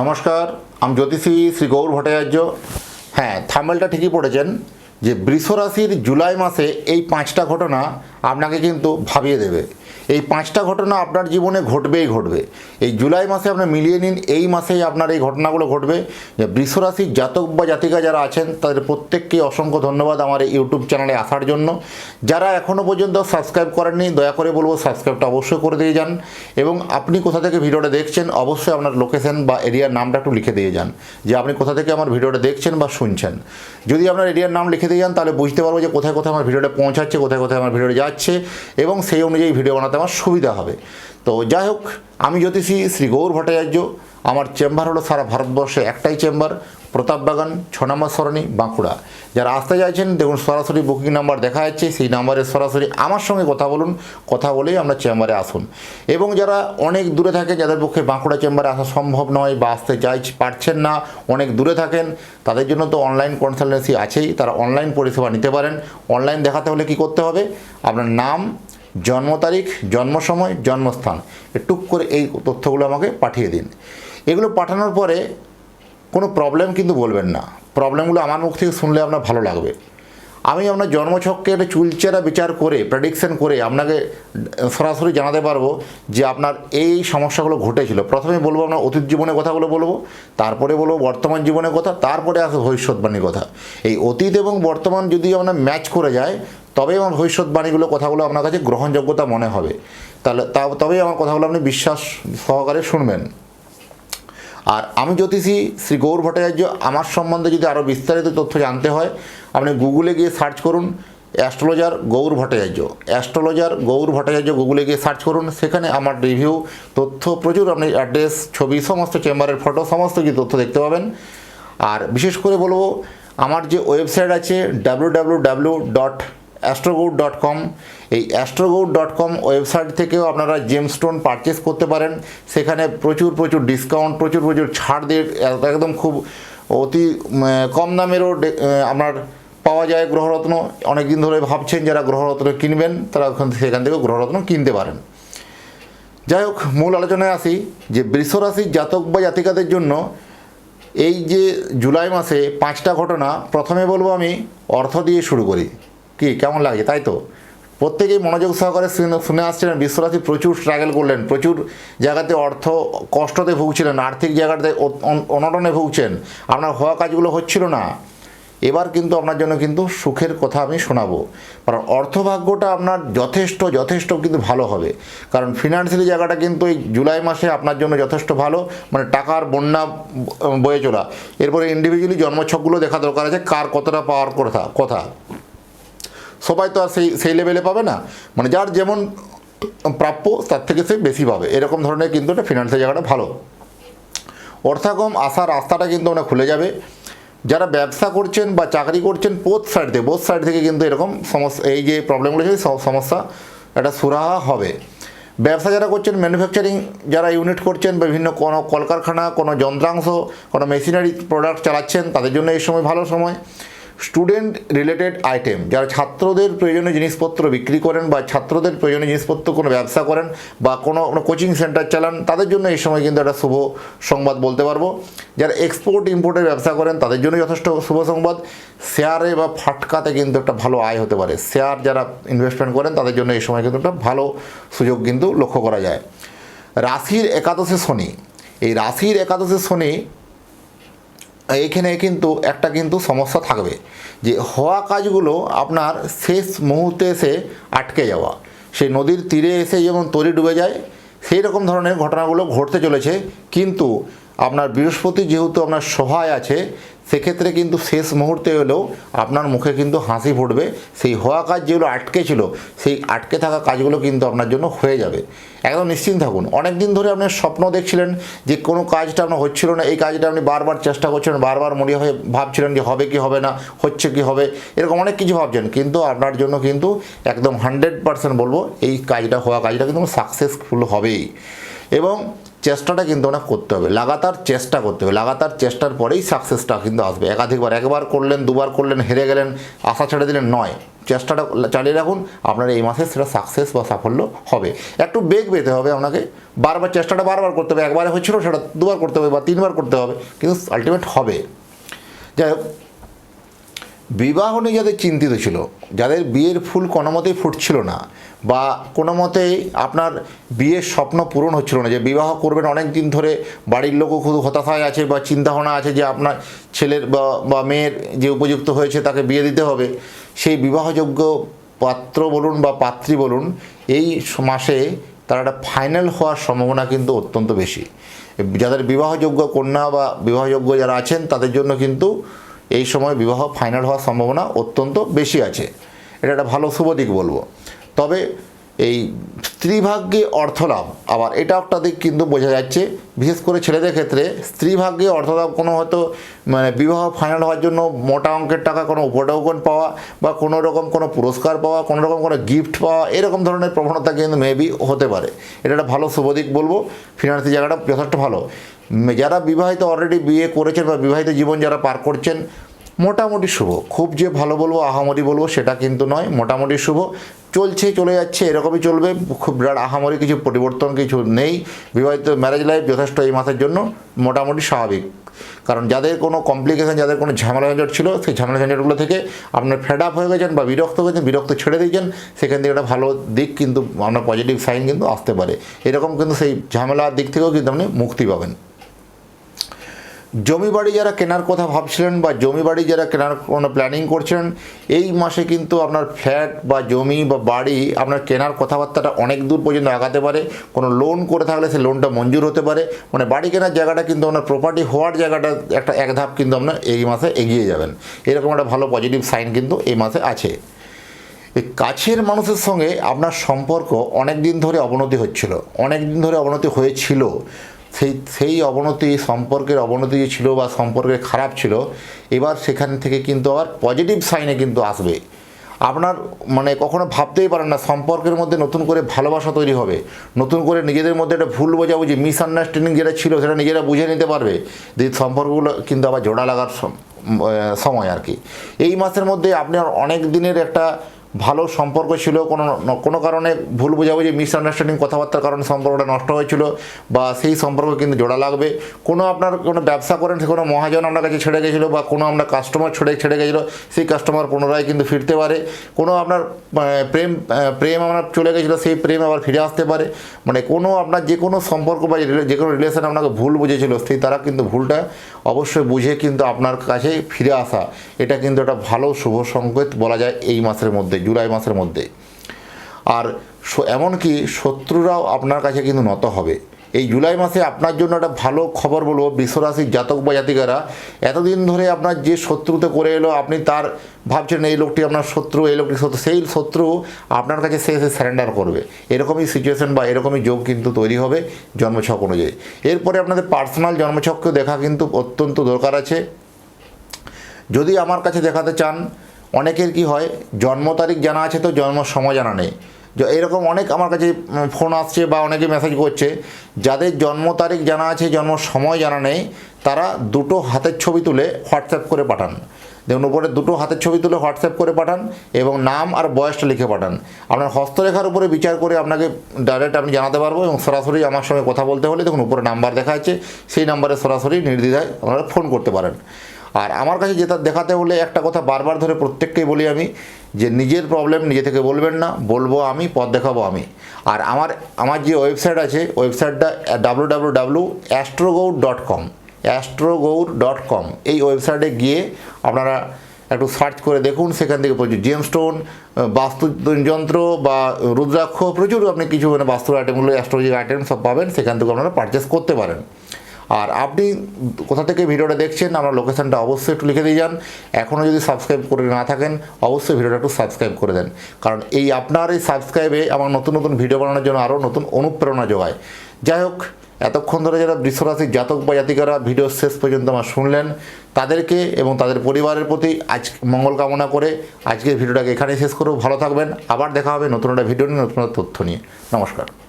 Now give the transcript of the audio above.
নমস্কার, আমি জ্যোতিষী শ্রী গৌর ভট্টাচার্য। হ্যাঁ থামেলটা ঠিকই পড়েছেন যে বৃষ রাশির জুলাই মাসে এই পাঁচটা ঘটনা আপনাকে কিন্তু ভাবিয়ে দেবে। এই পাঁচটা ঘটনা আপনার জীবনে ঘটবেই ঘটবে। এই জুলাই মাসে আপনি মিলিয়ে নিন, এই মাসেই আপনার এই ঘটনাগুলো ঘটবে। যে বৃষ রাশির জাতক বা জাতিকা যারা আছেন, তাদের প্রত্যেককে অসংখ্য ধন্যবাদ আমার এই ইউটিউব চ্যানেলে আসার জন্য। যারা এখনও পর্যন্ত সাবস্ক্রাইব করেননি, দয়া করে বলব সাবস্ক্রাইবটা অবশ্যই করে দিয়ে যান এবং আপনি কোথা থেকে ভিডিওটা দেখছেন, অবশ্যই আপনার লোকেশন বা এরিয়ার নামটা একটু লিখে দিয়ে যান, যে আপনি কোথা থেকে আমার ভিডিওটা দেখছেন বা শুনছেন। যদি আপনার এরিয়ার নাম লিখে দিয়ে যান, তাহলে বুঝতে পারব যে কোথায় কোথায় আমার ভিডিওটা পৌঁছাচ্ছে, কোথায় কোথায় আমার ভিডিওটা যাচ্ছে এবং সেই অনুযায়ী ভিডিও বানাতে আমার সুবিধা হবে। তো যাই হোক, আমি জ্যোতিষী শ্রী গৌর ভট্টাচার্য, আমার চেম্বার হলো সারা ভারতবর্ষে একটাই চেম্বার প্রতাপবাগান ছ নম্বর সরণি, বাঁকুড়া। যারা আসতে চাইছেন, দেখুন সরাসরি বুকিং নাম্বার দেখা যাচ্ছে, সেই নাম্বারে সরাসরি আমার সঙ্গে কথা বলুন, কথা বলেই আমরা চেম্বারে আসুন। এবং যারা অনেক দূরে থাকে যাদের পক্ষে বাঁকুড়া চেম্বারে আসা সম্ভব নয় বা আসতে চাই পারছেন না, অনেক দূরে থাকেন, তাদের জন্য তো অনলাইন কনসালটেন্সি আছেই, তারা অনলাইন পরিষেবা নিতে পারেন। অনলাইন দেখাতে হলে কি করতে হবে? আপনার নাম জন্ম তারিখ, জন্ম সময়, জন্মস্থান। টুক করে এই তথ্যগুলো আমাকে পাঠিয়ে দিন। এগুলো পাঠানোর পরে কোনো প্রবলেম কিন্তু বলবেন না। প্রবলেমগুলো আমার মুখ থেকে শুনলে আপনার ভালো লাগবে। আমি আপনার জন্মছককে একটা চুলচেরা বিচার করে প্রেডিকশন করে আপনাকে সরাসরি জানাতে পারব যে আপনার এই সমস্যাগুলো ঘটেছিল। প্রথমে বলব আপনার অতীত জীবনের কথাগুলো বলব, তারপরে বলব বর্তমান জীবনের কথা, তারপরে আসে ভবিষ্যৎবাণীর কথা। এই অতীত এবং বর্তমান যদি আপনার ম্যাচ করে যায় তবেই আমার ভবিষ্যৎবাণীগুলো, কথাগুলো আপনার কাছে গ্রহণযোগ্যতা মনে হবে। তাহলে, তা, তবেই আমার কথাগুলো আপনি বিশ্বাস সহকারে শুনবেন। আর আমি জ্যোতিষী, শ্রী গৌর ভট্টাচার্য, আমার সম্বন্ধে যদি আরও বিস্তারিত তথ্য জানতে হয়, আপনি গুগলে গিয়ে সার্চ করুন, অ্যাস্ট্রোলজার গৌর ভট্টাচার্য। অ্যাস্ট্রোলজার গৌর ভট্টাচার্য গুগলে গিয়ে সার্চ করুন, সেখানে আমার রিভিউ, তথ্য প্রচুর, আপনি অ্যাড্রেস, ছবি, সমস্ত চেম্বারের ফটো, সমস্ত কিছু তথ্য দেখতে পাবেন। আর বিশেষ করে বলব, আমার যে ওয়েবসাইট আছে W W W dot astrogour dot com এই অ্যাস্ট্রোগৌড ডট কম ওয়েবসাইট থেকেও আপনারা জেমস্টোন পারচেস করতে পারেন। সেখানে প্রচুর প্রচুর ডিসকাউন্ট প্রচুর প্রচুর ছাড় দিয়ে একদম খুব অতি কম দামেরও আপনার পাওয়া যায় গ্রহরত্ন। অনেক দিন ধরে ভাবছেন যারা গ্রহরত্ন কিনবেন, তারা ওখান সেখান থেকেও গ্রহরত্ন কিনতে পারেন। যাই হোক, মূল আলোচনায় আসি যে বৃষরাশির জাতক বা জাতিকাদের জন্য এই যে জুলাই মাসে পাঁচটা ঘটনা, প্রথমে বলব আমি অর্থ দিয়ে শুরু করি। কি, কেমন লাগছে তাই তো? প্রত্যেকেই মনোযোগ সহকারে শুনে- আসছিলেন বিশ্বরাশি প্রচুর স্ট্রাগল করলেন, প্রচুর জায়গাতে অর্থ কষ্টতে ভুগছিলেন, আর্থিক জায়গাতে অনটনে ভুগছেন। আপনার হওয়া কাজগুলো হচ্ছিল না। এবার কিন্তু আপনার জন্য কিন্তু সুখের কথা আমি শোনাবো। কারণ অর্থভাগ্যটা আপনার যথেষ্ট যথেষ্ট কিন্তু ভালো হবে। কারণ ফিনান্সিয়ালি জায়গাটা কিন্তু এই জুলাই মাসে আপনার জন্য যথেষ্ট ভালো। মানে টাকার বন্যা বয়ে চলা। এরপরে ইন্ডিভিজুয়ালি জন্মছকগুলো দেখা দরকার আছে, কার কতটা পাওয়ার কথা কথা। সবাই তো আর সেই সেই লেভেলে পাবে না। মানে যার যেমন প্রাপ্য, তার থেকে সে বেশি পাবে। এরকম ধরনের কিন্তু একটা ফিনান্সিয়াল জায়গাটা ভালো। অর্থাগম আসার রাস্তাটা কিন্তু ওটা খুলে যাবে। যারা ব্যবসা করছেন বা চাকরি করছেন বোথ সাইড থেকে বোথ সাইড থেকে কিন্তু এরকম সমস্যা, এই যে প্রবলেমগুলো সব সমস্যা, একটা সুরাহা হবে। ব্যবসা যারা করছেন ম্যানুফ্যাকচারিং যারা ইউনিট করছেন, বিভিন্ন কোনো কলকারখানা, কোনো যন্ত্রাংশ, কোনো মেশিনারি প্রোডাক্ট চালাচ্ছেন, তাদের জন্য এই সময় ভালো সময়। স্টুডেন্ট রিলেটেড আইটেম যারা ছাত্রদের প্রয়োজনীয় জিনিসপত্র বিক্রি করেন বা ছাত্রদের প্রয়োজনীয় জিনিসপত্র কোনো ব্যবসা করেন বা কোনো কোনো কোচিং সেন্টার চালান, তাদের জন্য এই সময় কিন্তু একটা শুভ সংবাদ বলতে পারব। যারা এক্সপোর্ট ইম্পোর্টের ব্যবসা করেন, তাদের জন্য যথেষ্ট শুভ সংবাদ। শেয়ারে বা ফাটকাতে কিন্তু একটা ভালো আয় হতে পারে। শেয়ার যারা ইনভেস্টমেন্ট করেন, তাদের জন্য এই সময় কিন্তু একটা ভালো সুযোগ কিন্তু লক্ষ্য করা যায়। রাশির একাদশে শনি, এই রাশির একাদশে শনি এইখানে কিন্তু একটা কিন্তু সমস্যা থাকবে যে হওয়া কাজগুলো আপনার শেষ মুহূর্তে এসে আটকে যাওয়া। সেই নদীর তীরে এসে যেমন তরি ডুবে যায় সেই রকম ধরনের ঘটনাগুলো ঘটতে চলেছে। কিন্তু আপনার বৃহস্পতি যেহেতু আপনার সহায় আছে সেক্ষেত্রে কিন্তু শেষ মুহূর্তে হলেও আপনার মুখে কিন্তু হাসি ফুটবে। সেই হওয়া কাজ যেগুলো আটকে ছিল, সেই আটকে থাকা কাজগুলো কিন্তু আপনার জন্য হয়ে যাবে। একদম নিশ্চিন্ত থাকুন। অনেক দিন ধরে আপনি স্বপ্ন দেখছিলেন যে কোনো কাজটা আপনার হচ্ছিল না, এই কাজটা আপনি বারবার চেষ্টা করছিলেন, বারবার মরিয়া হয়ে ভাবছিলেন যে হবে কি হবে না, হচ্ছে কি হবে, এরকম অনেক কিছু ভাবছেন। কিন্তু আপনার জন্য কিন্তু একদম হান্ড্রেড পার্সেন্ট বলব, এই কাজটা, হওয়া কাজটা কিন্তু সাকসেসফুল হবেই। এবং চেষ্টাটা কিন্তু ওনাকে করতে হবে। লাগাতার চেষ্টা করতে হবে। লাগাতার চেষ্টার পরেই সাকসেসটা কিন্তু আসবে। একাধিকবার, একবার করলেন, দুবার করলেন, হেরে গেলেন, আশা ছেড়ে দিলেন নয়। চেষ্টাটা চালিয়ে রাখুন, আপনার এই মাসে সেটা সাকসেস বা সাফল্য হবে। একটু বেগ পেতে হবে আপনাকে। বারবার চেষ্টাটা বারবার করতে হবে। একবারে হচ্ছিল সেটা দুবার করতে হবে বা তিনবার করতে হবে, কিন্তু আলটিমেট হবে। যাই হোক, বিবাহ নিয়ে যাদের চিন্তিত ছিল, যাদের বিয়ের ফুল কোনো মতেই ফুটছিল না বা কোনো মতেই আপনার বিয়ের স্বপ্ন পূরণ হচ্ছিল না, যে বিবাহ করবেন অনেক দিন ধরে, বাড়ির লোকও খুব হতাশায় আছে বা চিন্তাভাবনা আছে যে আপনার ছেলের বা বা মেয়ের যে উপযুক্ত হয়েছে তাকে বিয়ে দিতে হবে। সেই বিবাহযোগ্য পাত্র বলুন বা পাত্রী বলুন, এই মাসে তার একটা ফাইনাল হওয়ার সম্ভাবনা কিন্তু অত্যন্ত বেশি। যাদের বিবাহযোগ্য কন্যা বা বিবাহযোগ্য যারা আছেন, তাদের জন্য কিন্তু এই সময় বিবাহ ফাইনাল হওয়ার সম্ভাবনা অত্যন্ত বেশি আছে। এটা একটা ভালো শুভ দিক বলব। তবে এই স্ত্রীভাগ্যে অর্থলাভ, আবার এটা একটা দিক কিন্তু বোঝা যাচ্ছে। বিশেষ করে ছেলেদের ক্ষেত্রে স্ত্রীভাগ্যে অর্থলাভ কোনো হয়তো মানে বিবাহ ফাইনাল হওয়ার জন্য মোটা অঙ্কের টাকা কোনো উপটোকন পাওয়া বা কোনো রকম কোনো পুরস্কার পাওয়া, কোনো রকম কোনো গিফট পাওয়া, এরকম ধরনের প্রবণতা কিন্তু মেবি হতে পারে। এটা একটা ভালো শুভ দিক বলব। ফিনান্সি জায়গাটা যথেষ্ট ভালো। যারা বিবাহিত অলরেডি বিয়ে করেছেন বা বিবাহিত জীবন যারা পার করছেন মোটামুটি শুভ। খুব যে ভালো বলব, আহামরি বলব, সেটা কিন্তু নয়। মোটামুটি শুভ। চলছে, চলে যাচ্ছে, এরকমই চলবে। খুব বিরাট আহামরি, কিছু পরিবর্তন কিছু নেই। বিবাহিত ম্যারেজ লাইফ যথেষ্ট এই মাসের জন্য মোটামুটি স্বাভাবিক। কারণ যাদের কোনো কমপ্লিকেশন যাদের কোনো ঝামেলা ঝঞ্ঝট ছিল, সেই ঝামেলা ঝঞ্ঝটগুলো থেকে আপনার ফেড আপ হয়ে গেছেন বা বিরক্ত হয়ে গেছেন, বিরক্ত ছেড়ে দিয়েছেন, সেখান থেকে একটা ভালো দিক কিন্তু, আপনার পজিটিভ সাইন কিন্তু আসতে পারে। এরকম কিন্তু সেই ঝামেলার দিক থেকেও কিন্তু আপনি মুক্তি পাবেন। জমি বাড়ি যারা কেনার কথা ভাবছিলেন বা জমি বাড়ি যারা কেনার কোনো প্ল্যানিং করছিলেন, এই মাসে কিন্তু আপনার ফ্ল্যাট বা জমি বা বাড়ি আপনার কেনার কথাবার্তাটা অনেক দূর পর্যন্ত আগাতে পারে। কোনো লোন করে থাকলে সে লোনটা মঞ্জুর হতে পারে। মানে বাড়ি কেনার জায়গাটা কিন্তু আপনার প্রপার্টি হওয়ার জায়গাটা একটা এক ধাপ কিন্তু আপনার এই মাসে এগিয়ে যাবেন। এরকম একটা ভালো পজিটিভ সাইন কিন্তু এই মাসে আছে। কাছের মানুষের সঙ্গে আপনার সম্পর্ক অনেক দিন ধরে অবনতি হচ্ছিল। অনেক দিন ধরে অবনতি হয়েছিল। সেই সেই অবনতি সম্পর্কের অবনতি যে ছিল বা সম্পর্কের খারাপ ছিল, এবার সেখান থেকে কিন্তু আবার পজিটিভ সাইনে কিন্তু আসবে। আপনার মানে কখনো ভাবতেই পারেন না, সম্পর্কের মধ্যে নতুন করে ভালোবাসা তৈরি হবে। নতুন করে নিজেদের মধ্যে একটা ভুল বোঝাবুঝি মিসআন্ডারস্ট্যান্ডিং যেটা ছিল, সেটা নিজেরা বুঝে নিতে পারবে যে সম্পর্কগুলো কিন্তু আবার জোড়া লাগার সময় আর কি। এই মাসের মধ্যে আপনার অনেক দিনের একটা ভালো সম্পর্ক ছিল, কোনো কোনো কারণে ভুল বোঝাবুঝি মিসআন্ডারস্ট্যান্ডিং কথাবার্তার কারণে সম্পর্কটা নষ্ট হয়েছিল বা সেই সম্পর্ক কিন্তু জোড়া লাগবে। কোনো আপনার কোনো ব্যবসা করেন সে কোনো মহাজন আপনার কাছে ছেড়ে গেছিল বা কোনো আপনার কাস্টমার ছেড়ে ছেড়ে গেছিল, সেই কাস্টমার পুনরায় কিন্তু ফিরতে পারে। কোনো আপনার প্রেম প্রেম আপনার চলে গেছিল, সেই প্রেম আবার ফিরে আসতে পারে। মানে কোনো আপনার যে কোনো সম্পর্ক বা যে কোনো রিলেশন আপনাকে ভুল বুঝেছিল, সেই তারা কিন্তু ভুলটা অবশ্যই বুঝে কিন্তু আপনার কাছে ফিরে আসা। এটা কিন্তু একটা ভালো, শুভ সংকেত বলা যায় এই মাসের মধ্যে। জুলাই মাসের মধ্যে। আর এমনকি শত্রুরাও আপনার কাছে কিন্তু নত হবে। এই জুলাই মাসে আপনার জন্য একটা ভালো খবর বলব, বিশ্বরাশির জাতক বা জাতিকারা। এতদিন ধরে আপনার যে শত্রুতে করে এলো, আপনি তার ভাবছেন এই লোকটি আপনার শত্রু, এই লোকটি শত্রু, সেই শত্রু আপনার কাছে সে এসে স্যারেন্ডার করবে। এরকমই সিচুয়েশন বা এরকমই যোগ কিন্তু তৈরি হবে জন্মছক অনুযায়ী। এরপরে আপনাদের পার্সোনাল জন্মছককেও দেখা কিন্তু অত্যন্ত দরকার আছে। যদি আমার কাছে দেখাতে চান অনেকের কি হয়, জন্ম তারিখ জানা আছে তো জন্ম সময় জানা নেই। এরকম অনেক আমার কাছে ফোন আসছে বা অনেকে মেসেজ করছে, যাদের জন্ম তারিখ জানা আছে, জন্ম সময় জানা নেই, তারা দুটো হাতের ছবি তুলে হোয়াটসঅ্যাপ করে পাঠান। দেখুন, উপরে দুটো হাতের ছবি তুলে হোয়াটসঅ্যাপ করে পাঠান এবং নাম আর বয়সটা লিখে পাঠান। আপনার হস্তরেখার উপরে বিচার করে আপনাকে ডাইরেক্ট আমি জানাতে পারব এবং সরাসরি আমার সঙ্গে কথা বলতে হলে দেখুন, উপরে নাম্বার দেখা আছে, সেই নাম্বারে সরাসরি নির্দ্বিধায় আপনারা ফোন করতে পারেন। আর আমার কাছে যেটা দেখাতে হলে একটা কথা বারবার ধরে প্রত্যেককেই বলি আমি, যে নিজের প্রবলেম নিজে থেকে বলবেন না, বলব আমি, পথ দেখাবো আমি। আর আমার আমার যে ওয়েবসাইট আছে ওয়েবসাইটটা W W W astrogour dot com astrogour dot com এই ওয়েবসাইটে গিয়ে আপনারা একটু সার্চ করে দেখুন, সেখান থেকে প্রচুর জেম স্টোন বাস্তু যন্ত্র বা রুদ্রাক্ষ, প্রচুর আপনি কিছু মানে বাস্তুর আইটেমগুলো অ্যাস্ট্রোলজিক আইটেম সব পাবেন, সেখান থেকে আপনারা পারচেস করতে পারেন। আর আপনি কোথা থেকে ভিডিওটা দেখছেন আমার লোকেশনটা অবশ্যই একটু লিখে দিয়ে যান। এখনও যদি সাবস্ক্রাইব করে না থাকেন, অবশ্যই ভিডিওটা একটু সাবস্ক্রাইব করে দেন। কারণ এই আপনার এই সাবস্ক্রাইবে আমার নতুন নতুন ভিডিও বানানোর জন্য আরও নতুন অনুপ্রেরণা যোগায়। যাই হোক, এতক্ষণ ধরে যারা বৃষরাশির জাতক বা জাতিকারা ভিডিও শেষ পর্যন্ত আমার শুনলেন, তাদেরকে এবং তাদের পরিবারের প্রতি আজ মঙ্গল কামনা করে আজকের ভিডিওটাকে এখানেই শেষ করব। ভালো থাকবেন। আবার দেখা হবে নতুন একটা ভিডিও নিয়ে, নতুন তথ্য নিয়ে। নমস্কার।